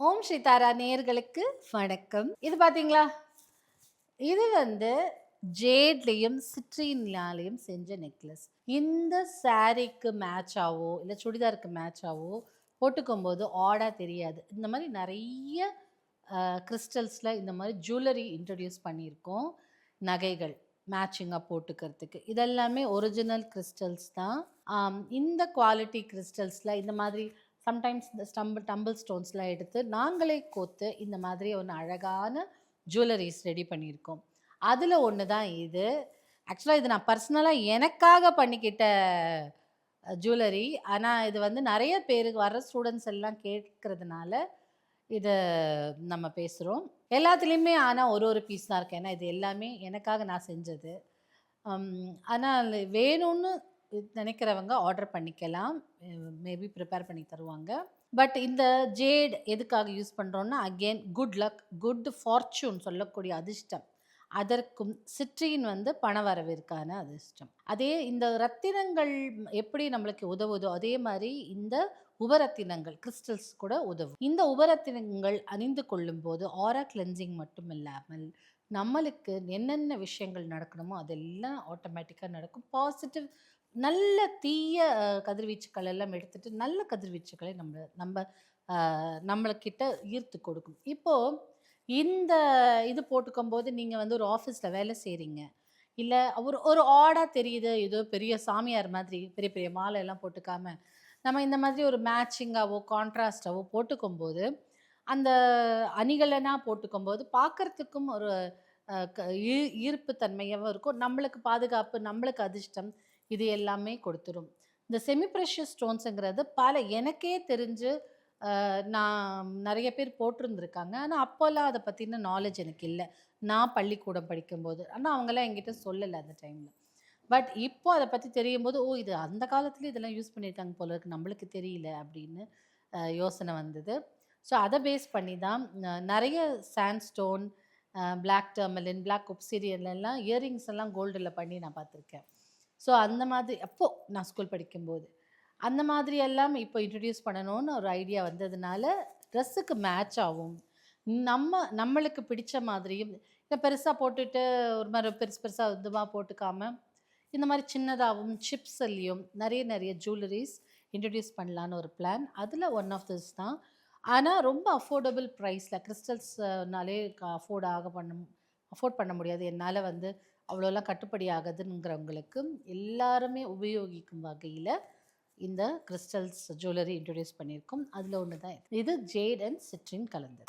ஓம் ஸ்ரீதாரா நேர்களுக்கு வணக்கம். இது பார்த்தீங்களா இது வந்து ஜேட்லேயும் சிட்ரின்லாலையும் செஞ்ச நெக்லஸ். இந்த சாரீக்கு மேட்ச் ஆவோ இல்லை சுடிதாருக்கு மேட்ச் ஆவோ போட்டுக்கும் போது ஆடாக தெரியாது. இந்த மாதிரி நிறைய கிறிஸ்டல்ஸில் இந்த மாதிரி ஜுவல்லரி இன்ட்ரடியூஸ் பண்ணியிருக்கோம். நகைகள் மேட்சிங்காக போட்டுக்கிறதுக்கு. இதெல்லாமே ஒரிஜினல் கிறிஸ்டல்ஸ் தான். இந்த குவாலிட்டி கிறிஸ்டல்ஸில் இந்த மாதிரி சம்டைம்ஸ் இந்த ஸ்டம்பிள் டம்பிள் ஸ்டோன்ஸ்லாம் எடுத்து நாங்களே கோத்து இந்த மாதிரி ஒன்று அழகான ஜுவல்லரிஸ் ரெடி பண்ணியிருக்கோம். அதில் ஒன்று தான் இது. ஆக்சுவலாக இது நான் பர்சனலாக எனக்காக பண்ணிக்கிட்ட ஜுவல்லரி ஆனால் இது வந்து நிறைய பேருக்கு வர ஸ்டூடெண்ட்ஸ் எல்லாம் கேட்கறதுனால இதை நம்ம பேசுகிறோம் எல்லாத்துலேயுமே ஆனால் ஒரு ஒரு பீஸ் தான் இருக்கு. ஏன்னா இது எல்லாமே எனக்காக நான் செஞ்சது. ஆனால் வேணும்னு நினைக்கிறவங்க ஆர்டர் பண்ணிக்கலாம். மேபி ப்ரிப்பேர் பண்ணி தருவாங்க. பட் இந்த ஜேட் எதுக்காக யூஸ் பண்ணுறோன்னா again good luck good fortune சொல்லக்கூடிய அதிர்ஷ்டம். அதற்கும் சிற்றியின் வந்து பண வரவிற்கான அதிர்ஷ்டம். அதே இந்த ரத்தினங்கள் எப்படி நம்மளுக்கு உதவுதோ அதே மாதிரி இந்த உபரத்தினங்கள் கிறிஸ்டல்ஸ் கூட உதவும். இந்த உபரத்தினங்கள் அணிந்து கொள்ளும்போது ஆரா கிளென்சிங் மட்டும் இல்லாமல் நம்மளுக்கு என்னென்ன விஷயங்கள் நடக்கணுமோ அதெல்லாம் ஆட்டோமேட்டிக்காக நடக்கும். பாசிட்டிவ் நல்ல தீய கதிர்வீச்சுக்கள் எல்லாம் எடுத்துட்டு நல்ல கதிர்வீச்சுக்களை நம்ம நம்ம நம்மளக்கிட்ட ஈர்த்து கொடுக்கும். இப்போது இந்த இது போட்டுக்கும் போது நீங்கள் வந்து ஒரு ஆஃபீஸில் வேலை செய்கிறீங்க இல்லை ஒரு ஒரு ஆடாக தெரியுது ஏதோ பெரிய சாமியார் மாதிரி பெரிய பெரிய மாலை எல்லாம் போட்டுக்காமல் நம்ம இந்த மாதிரி ஒரு மேட்சிங்காவோ கான்ட்ராஸ்டாவோ போட்டுக்கும்போது அந்த அணிகலனா போட்டுக்கும்போது பார்க்கறதுக்கும் ஒரு க- ஈர்ப்பு தன்மையாகவும் இருக்கும். நம்மளுக்கு பாதுகாப்பு நம்மளுக்கு அதிர்ஷ்டம் இது எல்லாமே கொடுத்துரும் இந்த செமி ப்ரெஷர் ஸ்டோன்ஸுங்கிறது பல எனக்கே தெரிஞ்சு நான் நிறைய பேர் போட்டிருந்துருக்காங்க. ஆனால் அப்போல்லாம் அதை பற்றின நாலேஜ் எனக்கு இல்லை. நான் பள்ளிக்கூடம் படிக்கும்போது. ஆனால் அவங்கெல்லாம் என்கிட்ட சொல்லலை அந்த டைமில் பட் இப்போ அதை பற்றி தெரியும் போது ஓ இது அந்த காலத்துலேயும் இதெல்லாம் யூஸ் பண்ணியிருக்காங்க போல இருக்கு. நம்மளுக்கு தெரியல அப்படின்னு யோசனை வந்தது. ஸோ அதை பேஸ் பண்ணி தான் நிறைய நிறைய சாண்ட்ஸ்டோன் பிளாக் டர்மலின் பிளாக் எல்லாம் இயரிங்ஸ் எல்லாம் கோல்டில் பண்ணி நான் பார்த்துருக்கேன். ஸோ அந்த மாதிரி அப்போது நான் ஸ்கூல் படிக்கும்போது. அந்த மாதிரி எல்லாம் இப்போ இன்ட்ரடியூஸ் பண்ணணும்னு ஒரு ஐடியா வந்ததுனால ட்ரெஸ்ஸுக்கு மேட்ச் ஆகும். நம்ம நம்மளுக்கு பிடிச்ச மாதிரியும் இல்லை பெருசாக போட்டுட்டு ஒரு மாதிரி பெருசு பெருசாக இதுவாக போட்டுக்காம இந்த மாதிரி சின்னதாகவும் சிப்ஸ்லையும் நிறைய நிறைய ஜுவல்லரிஸ் இன்ட்ரடியூஸ் பண்ணலான்னு ஒரு பிளான். அதில் ஒன் ஆஃப் திஸ் தான் ஆனால் ரொம்ப அஃபோர்டபுள் ப்ரைஸில் கிறிஸ்டல்ஸ்னாலே அஃபோர்ட் ஆக பண்ண அஃபோர்ட் பண்ண முடியாது. என்னால் வந்து அவ்வளோலாம் கட்டுப்படி ஆகுதுங்கிறவங்களுக்கு எல்லாருமே உபயோகிக்கும் வகையில் இந்த கிறிஸ்டல்ஸ் ஜுவல்லரி இன்ட்ரடியூஸ் பண்ணியிருக்கோம். அதில் ஒன்று தான் இது. ஜேட் அண்ட் சிட்ரின் கலந்து.